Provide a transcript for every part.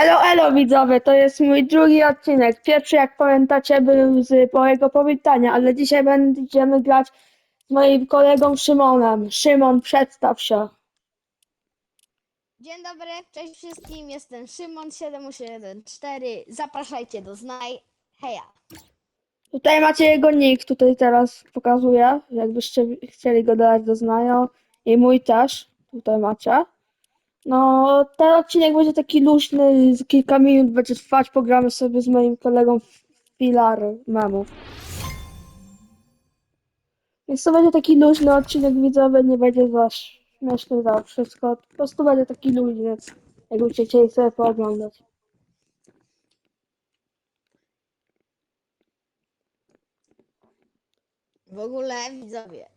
Elo, elo widzowie, to jest mój drugi odcinek. Pierwszy, jak pamiętacie, był z mojego powitania, ale dzisiaj będziemy grać z moim kolegą Szymonem. Szymon, przedstaw się. Dzień dobry, cześć wszystkim, jestem Szymon7814. Zapraszajcie do Znaj. Heja. Tutaj macie jego nick, tutaj teraz pokazuję, jakbyście chcieli go dać do znania. I mój też, tutaj macie. No, ten odcinek będzie taki luźny, z kilka minut będzie trwać, pogramy sobie z moim kolegą w filary memów. Więc to będzie taki luźny odcinek widzowy, nie będzie za śmieszny za wszystko, po prostu będzie taki luźny, jakbyście chcieli sobie pooglądać. W ogóle widzowie.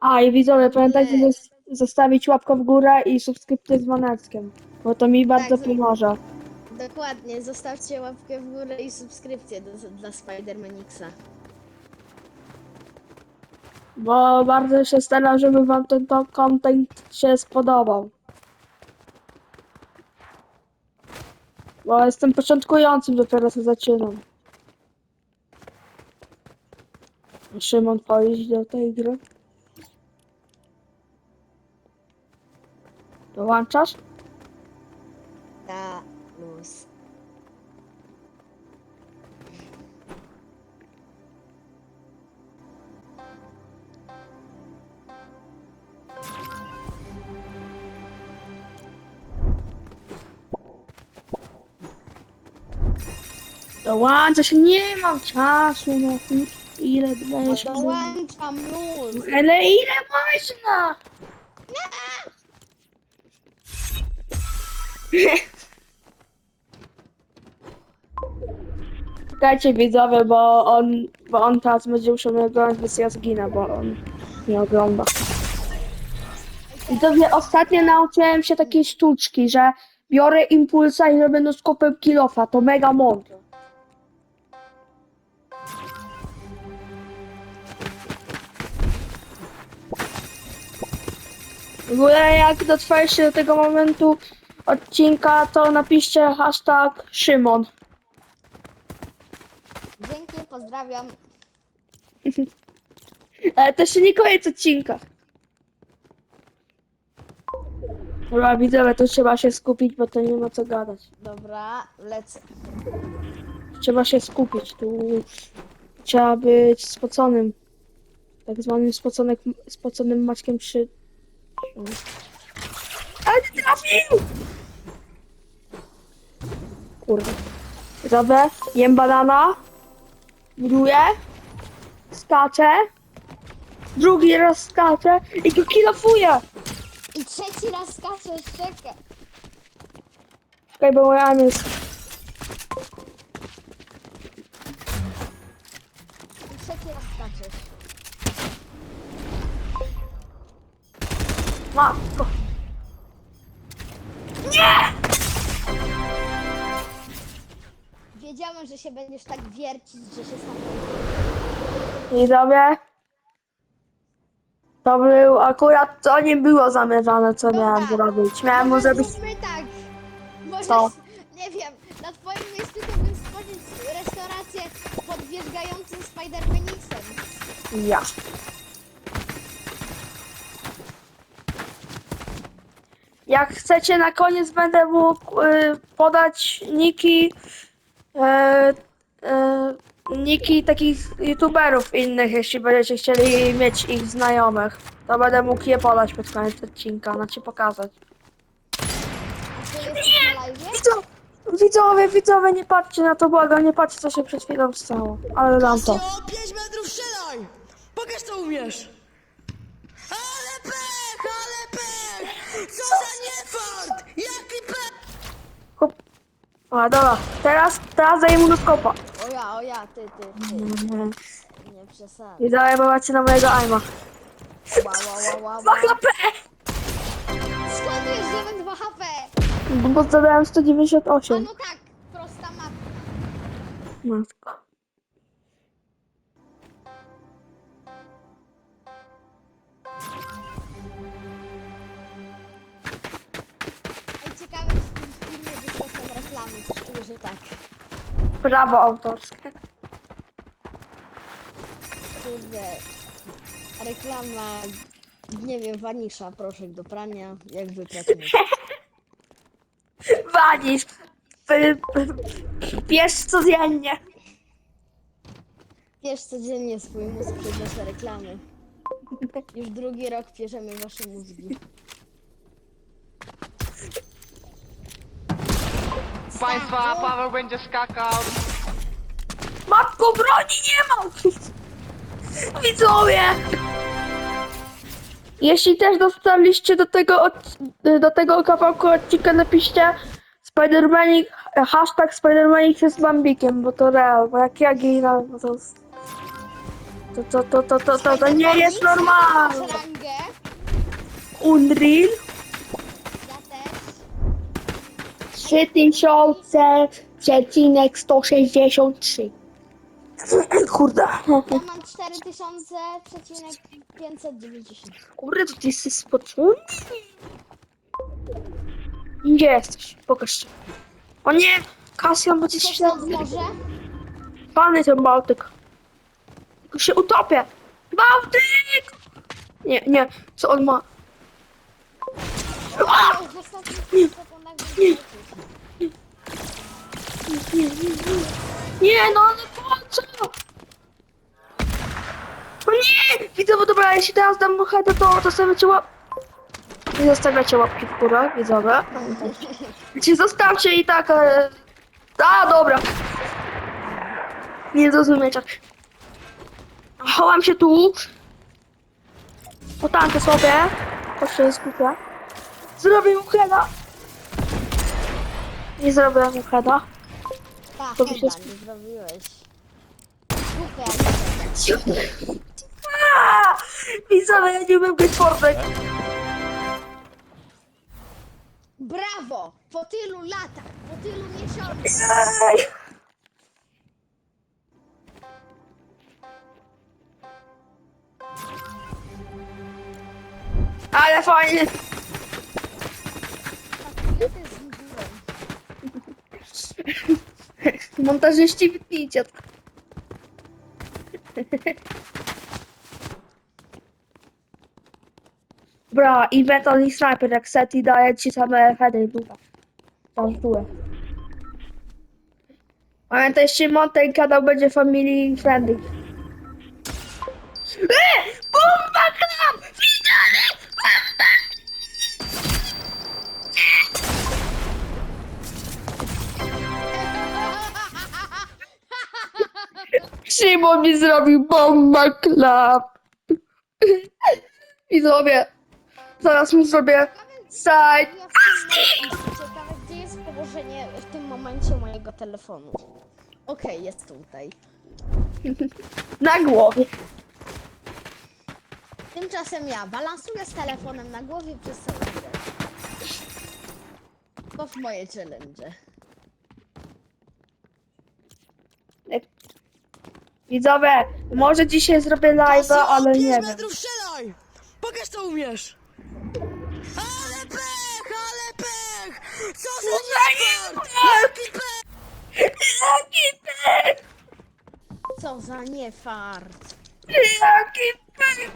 A i widzowie, pamiętajcie zos- zostawić łapkę w górę i subskrypcję z dzwoneczkiem, bo to mi bardzo z- pomoże. Dokładnie, zostawcie łapkę w górę i subskrypcję do, dla Spidermanixa. Bo bardzo się staram, żeby wam ten to content się spodobał. Bo jestem początkującym, dopiero co zaczynam. Szymon, wchodzić do tej gry? Dołączasz? Ta luz. Dołącza się, nie mam czasu na to. Ile będziesz? Dołączam luz. Ale ile można? Czekajcie widzowie, bo on, bo on teraz będzie musiał mnie oglądać, więc ja zginę, bo on nie ogląda. Widzowie, ostatnio nauczyłem się takiej sztuczki, że biorę impulsa i robię noskopem kilofa, to mega mądre. W ogóle jak dotrwaliście do tego momentu odcinka, to napiszcie hashtag Szymon. Dzięki, pozdrawiam. Ale to jeszcze nie koniec odcinka. Dobra, widzowie, to trzeba się skupić, bo to nie ma co gadać. Dobra, lecę. Trzeba się skupić, tu trzeba być spoconym. Tak zwanym spoconek, spoconym Maćkiem przy... Ale nie trafił! Kurde. Widzowie, jem banana. Buduję. Skaczę. Drugi raz skaczę i go kilofuję. I trzeci raz skaczę, czekaj. Czekaj, bo moja jest... się będziesz tak wiercić, że się sam... Widzowie. To był akurat, to nie było zamierzone, co miałem zrobić. Miałem mu zrobić... zróbmy tak. Możesz, Co? nie wiem, na twoim miejscu to bym stworzyć restaurację pod wierzgającym Spider-Manixem. Ja. Jak chcecie, na koniec będę mógł y, podać niki, e, e, niki takich youtuberów innych, jeśli będziecie chcieli mieć ich znajomych. To będę mógł je podać pod koniec odcinka, znaczy pokazać. Live? Widzowie, widzowie, nie patrzcie na to, błagam, nie patrzcie, co się przed chwilą stało. Ale dam to. Kasio, 5 metrów strzelaj! Pokaż co umiesz! A, dobra, teraz, teraz daję mu do skopa. O ja, o ja, ty, ty, ty. Nie przesadzaj. Widzowie, bo macie na mojego aima. Ła, ła, ła, ła, Dwa ła. HP! Skąd wiesz, że mam 2 HP? Bo zadałem A 198. no tak, prosta mapa. Matko. Prawo autorskie. Kurde. Reklama, nie wiem, wanisza, proszek do prania, jak wypłacimy. P- Piesz codziennie. Piesz codziennie swój mózg przez nasze reklamy. Już drugi rok pieszemy wasze mózgi. Państwa, Paweł będzie skakał. Matko, broni nie ma! Widzowie! Jeśli też dostaliście do tego, od, do tego kawałku odcinka, napiszcie Spidermanik, hashtag Spidermanik jest Bambikiem, bo to real, bo jak ja ginę, to, to, to, to, to, to, to, to nie jest normalne. Rangę, Unreal ja też. 3163. Kurde. Ja mam 4590. Kurde, to ty jesteś spocony? Gdzie jesteś? Pokaż się. O nie! Kasjan będzie Chcesz się... nad morze? Pany ten Bałtyk. Tylko się utopię. Bałtyk! Nie, nie. Co on ma? A! W ostatnich sekundach będziesz Nie, nie, nie. Nie, no ale po co? O nie! Widzę, bo dobra, jeśli teraz dam heada, to zostawiacie łap... Nie zostawiacie łapki w górę, widzowie. Czy zostawcie i tak... E... A, dobra. Nie zrozumiecie. Chowam się tu. Potankę sobie. Proszę się skupię. Zrobię mu. Nie zrobię mu. Tak, To by się chyba nie zrobiłeś. Super. Ja nie umiem grać Fortnite. Brawo! Po tylu latach, po tylu miesiącach. Ej! Ale fajnie. Ja też z Montażyści wypijcie. Bra, event only sniper, jak seti daje ci same heady w dupę. Żartuję. Pamiętajcie, ten kanał będzie family friendly. Szymon mi zrobił bomba klap. Widzowie, zaraz mu zrobię side. Ciekawe, gdzie jest położenie w tym momencie mojego telefonu. Okej, jest tutaj. na głowie. Tymczasem ja balansuję z telefonem na głowie przez całą grę. To w moje challenge. Widzowie, może dzisiaj zrobię live'a, ale nie wiem. metrów strzelaj! Pokaż co umiesz! Ale pech, ale pech! Co za niefart! Jaki pech! Jaki pech! Co za niefart. Jaki pech!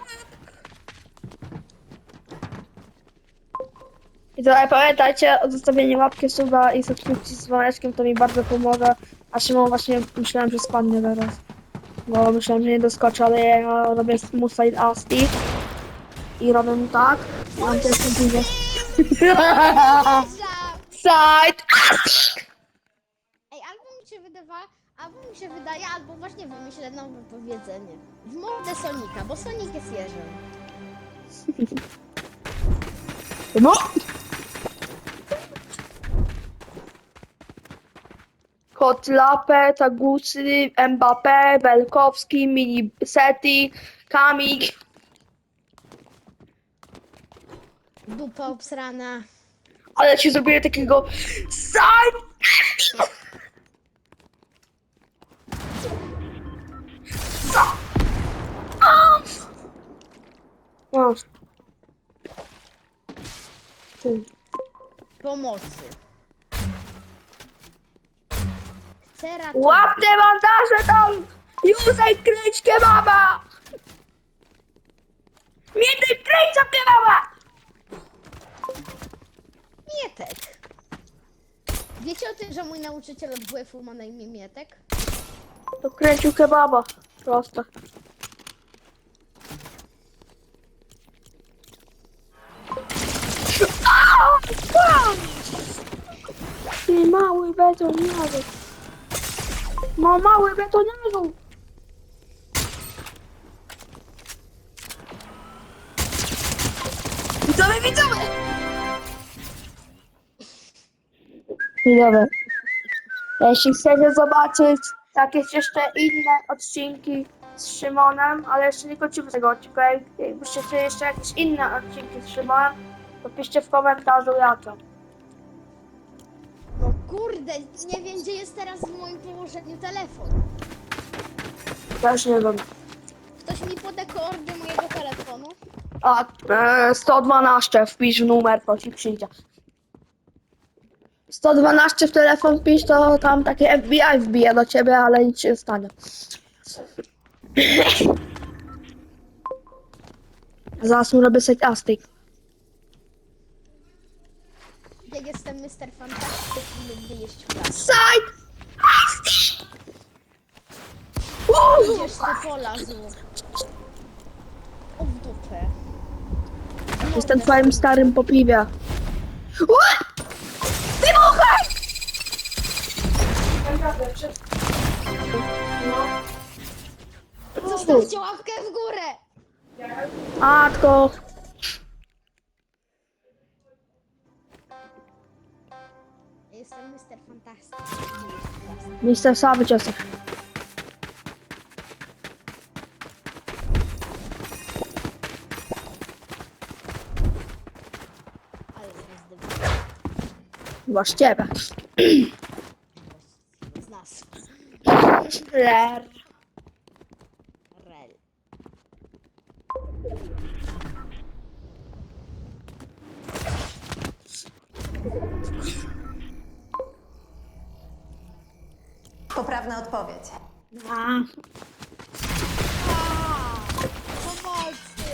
Widzowie, pamiętajcie o zostawieniu łapki, suba i subskrypcji z dzwoneczkiem, to mi bardzo pomoże. A Szymon właśnie myślałem, że spadnie zaraz. Bo myślałem, że nie doskoczy, ale ja robię mu side asti. I robię mu tak. I on też będzie. Za... Side! Ej, albo mi się wydawa, albo mi się wydaje, albo właśnie wymyślę nowe powiedzenie. W mordę Sonika, bo Sonic jest jeżem. No! Kotlapę, Tagusy, Mbappé, Belkowski, Mini Seti, Kamik. Dupa obsrana. Ale ci zrobię takiego! Masz. Tu. Pomocy. Cera Łap te bandaże tam! Józef, kryć kebaba! Mietek, kryć za kebaba! Mietek. Wiecie o tym, że mój nauczyciel od WF-u ma na imię Mietek? To kręcił kebaba. Au! Ty mały betoniarzu. No mały betoniarzu. Widzowie, widzowie! Widzowie, jeśli chcecie zobaczyć jakieś jeszcze inne odcinki z Szymonem, ale jeszcze nie kończymy tego odcinka, jak- jakbyście chcieli jeszcze jakieś inne odcinki z Szymonem, to piszcie w komentarzu jakie. Kurde, nie wiem gdzie jest teraz w moim położeniu telefon. Też nie wiem. Ktoś mi poda koordy mojego telefonu? A, e, 112 wpisz numer, to ci przyjdzie. 112 w telefon wpisz, to tam takie FBI wbije do ciebie, ale nic się nie stanie. Zaraz mu robię sejtastik. Jak jestem Mr. Fantastic i lubię jeść flash. Side! Idziesz ty polazł. O w dupę. Jestem twoim starym po piwie. What? Wybuchaj! Zostawcie łapkę w górę! Matko. Mister Sawy ciosek. Ale z was dywan. Chyba z ciebie. Z nas. Ler. Odpowiedź. A, Pomocy!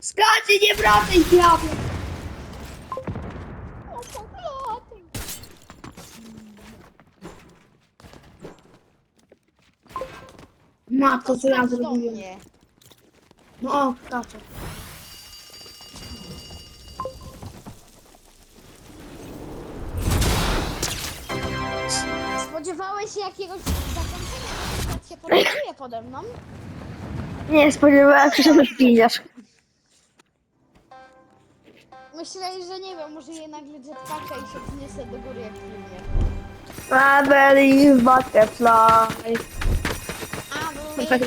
Skacie, nie wracaj! O, pogloty! Matko, co ja zrobiłem? mnie. No, skaczę. Spodziewałeś się jakiegoś zakończenia? Tak się podróżuje pode mną? Nie spodziewałem się, że mnie zginiesz. Myśleli, że nie wiem, może je nagle jetpacka i się wniosę do góry jak filmie. I believe butterfly. A, bo mnie nie.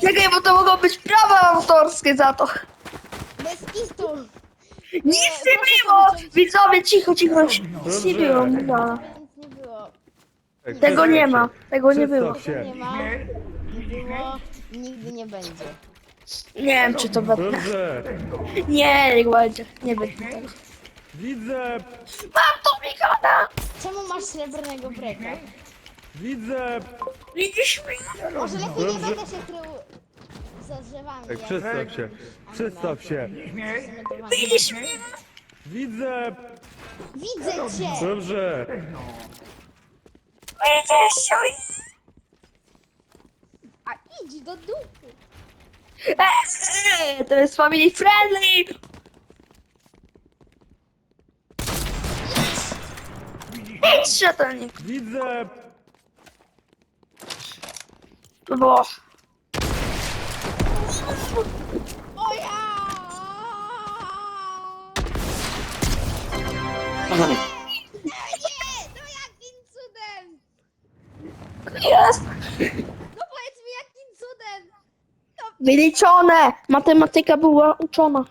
Czekaj, bo to mogą być prawa autorskie za to. Bez kitu. Nic nie było! Widzowie, cicho, cicho. Nic nie było, mówiła. Było. Tego nie ma, tego nie było. Tego nie ma. Nie było. Nigdy nie będzie. Nie wiem, czy to będzie. Dobrze, Nie, niech będzie. Nie będzie tego. widzę, Mam to, Mikana! Czemu masz srebrnego breka? widzę. Widzisz mnie? Może lepiej nie będę się krył za drzewami. Ej, jak przestaw się, przestaw się. Widzisz mnie? Widzę, Widzę cię! dobrze. Widzisz mnie? A idź do dupy! Eee, to jest family friendly! Idź się to nie Widzę, było. O ja! No nie! No jakim cudem! Jest! No powiedz mi jakim cudem! Wyliczone! Matematyka była uczona.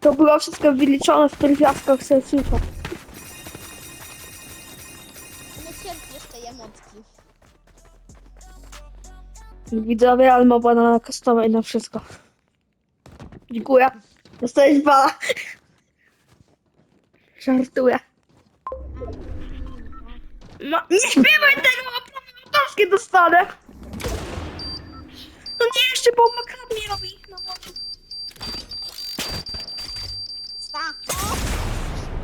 To było wszystko wyliczone w pierwiastkach emotki. Widzowie, ale mowa na customer i na wszystko. Dziękuję. Dostałeś bala. Żartuję. Ma... Nie śpiewaj tego, bo autorskie dostanę. No nie, jeszcze Paul McCartney robi. No, może. Stachu!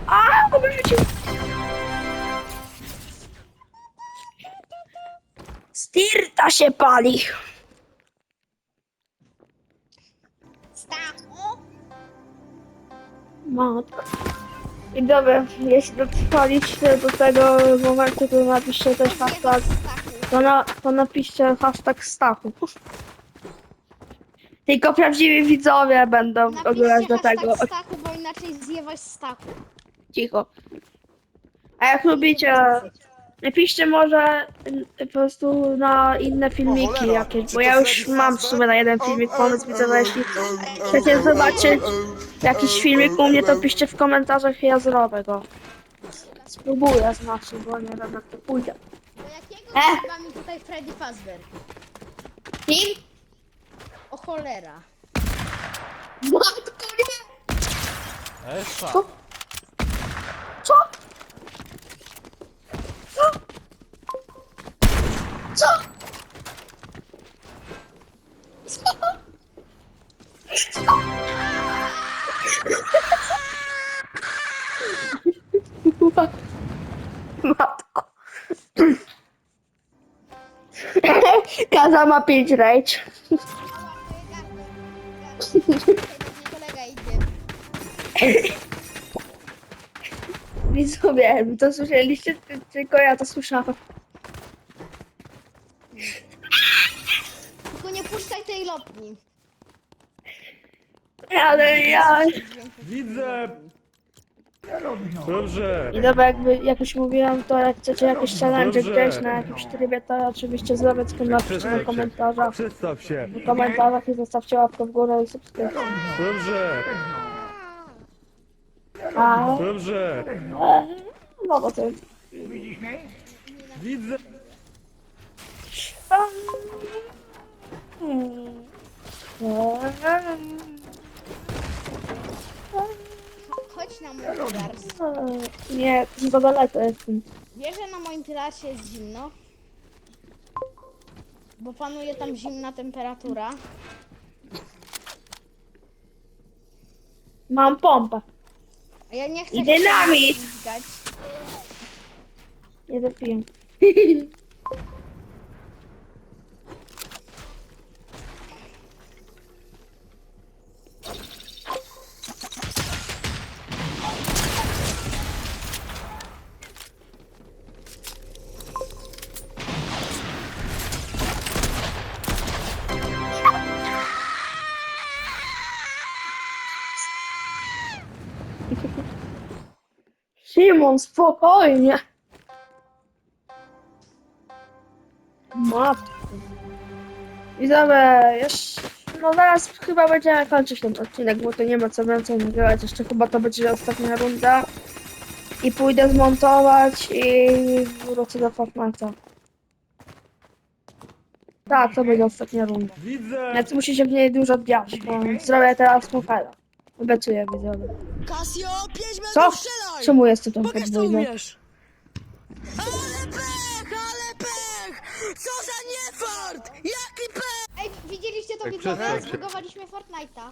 A, to wyrzucił. Stirta się pali. Matko. I dobra, jeśli dotrwaliście do tego momentu, to napiszcie też hashtag, Stachu! To, na, to napiszcie hashtag Stachu. Tylko prawdziwi widzowie będą oglądać do tego. hashtag Stachu, bo inaczej zjewaś Stachu. Cicho. A jak lubicie, napiszcie może y, po prostu na inne filmiki jakieś, bo ja już mam w sumie na jeden filmik pomysł, widzowie, jeśli chcecie zobaczyć jakiś filmik u mnie, to piszcie w komentarzach i ja zrobię go. Spróbuję znaczy, bo nie wiem jak to pójdzie. E! chyba mi tutaj Freddy Fazbear? Kim? O cholera. Matko nie! Esza. Co? Co? Co? Co? Co? Co? Ma- Kaza ma 5 rage. kolega idzie. Widzowie, wy to słyszeliście, tylko ja to słyszałam. Tylko nie puszczaj tej lotni. Ale ja... Widzę! Dobrze! I dobra, jakby jak już mówiłam, to jak chcecie jakieś challenge Dobrze. gdzieś na jakimś trybie, to oczywiście zrobić to napiszcie w komentarzach. Przedstaw się! W komentarzach i zostawcie łapkę w górę i subskrypcję. Dobrze! A, Dobrze! e, no bo to... Widzę! Na mój tyras. Nie, za daleko jestem. Wiesz, że na moim tyrasie jest zimno? Bo panuje tam zimna temperatura. Mam pompę. A ja nie chcę I się dynamit. Nie zapiję. Spokojnie. Matko. Widzowie, jeszcze... No zaraz chyba będziemy kończyć ten odcinek, bo to nie ma co więcej nagrywać. Jeszcze chyba to będzie ostatnia runda. I pójdę zmontować i wrócę do Fortnite'a. Tak, to będzie ostatnia runda. Widzę! Więc musicie w niej dużo odbijać, bo zrobię teraz mofela. Obiecuję widzowie. Casio, 5 metrów Co? strzelaj! Czemu jestem tą Pokaż co podwójną? umiesz! Ale pech, ale pech! Co za niefart! Jaki pech! Ej, widzieliście to Tak, widzowie? przestań się. Zbugowaliśmy Fortnite'a.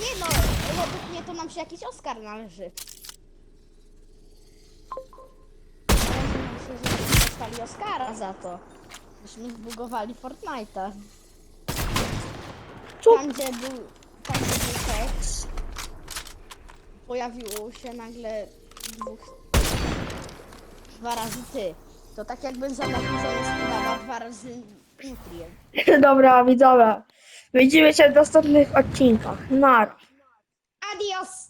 Nie no, według mnie to nam się jakiś Oscar należy. Myślę, że byśmy dostali Oscara za to. Myśmy zbugowali Fortnite'a. Co? Tam gdzie był, tam gdzie był tekst, pojawiło się nagle dwóch, dwa razy ty. To tak jakbym zobaczył zamiast dwa razy Nutrien. Dobra, widzowie. Widzimy się w następnych odcinkach. Nara. Adios!